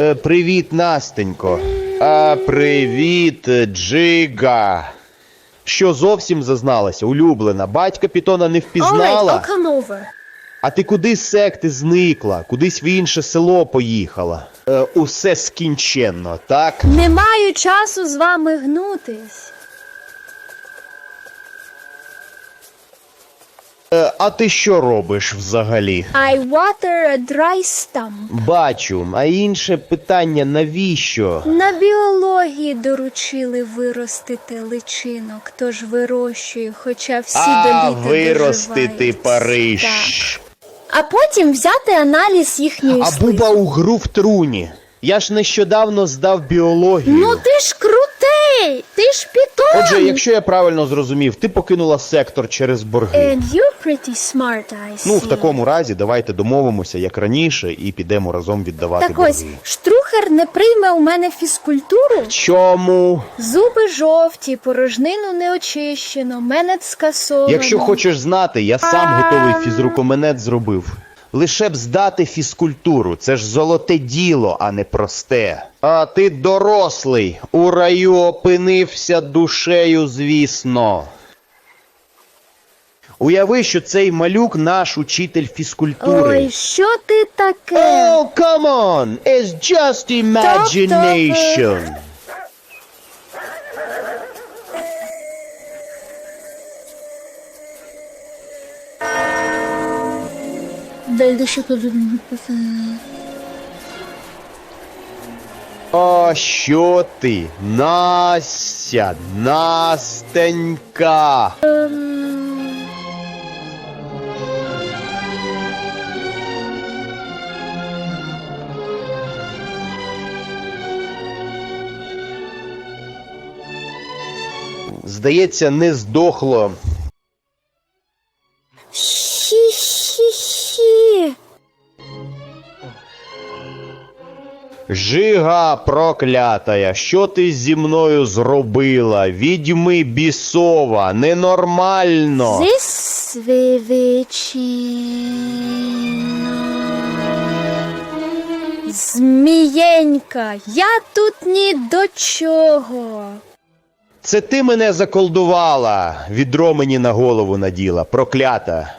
Е, привіт, Настенько. А привіт, Джига. Що зовсім зазналася, улюблена? Батька Пітона не Alright, впізнала. I'll come over. А ти куди з секти зникла? Кудись в інше село поїхала? Е, усе скінченно, так? Не маю часу з вами гнутись. Е, а ти що робиш взагалі? I water a dry stump. Бачу, а інше питання навіщо? На біології доручили виростити личинок, тож вирощую, хоча всі а, до літа виростити доживають. Париж. Так. А потім взяти аналіз їхньої А слизи. буба у гру в труні. Я ж нещодавно здав біологію. Ну ти ж крутий! Ти ж пітон! Отже, якщо я правильно зрозумів, ти покинула сектор через борги. And you're pretty smart, I see. Ну, в такому разі, давайте домовимося, як раніше, і підемо разом віддавати Так ось, штрухер не прийме у мене фізкультуру. Чому? Зуби жовті, порожнину не очищено, мене скасовано. Якщо хочеш знати, я сам готовий фізрукоменет зробив. Лише б здати фізкультуру, це ж золоте діло, а не просте. А ти дорослий, у раю опинився душею, звісно. Уяви, що цей малюк наш учитель фізкультури. Ой, що ти таке? Oh, come on! It's just imagination. Дальше що тут А що ти? Настя, Настенька. Здається, не здохло. Жига проклятая, що ти зі мною зробила? Відьми бісова, ненормально. Зисвивичино. Змієнька, я тут ні до чого. Це ти мене заколдувала, відро мені на голову наділа, проклята.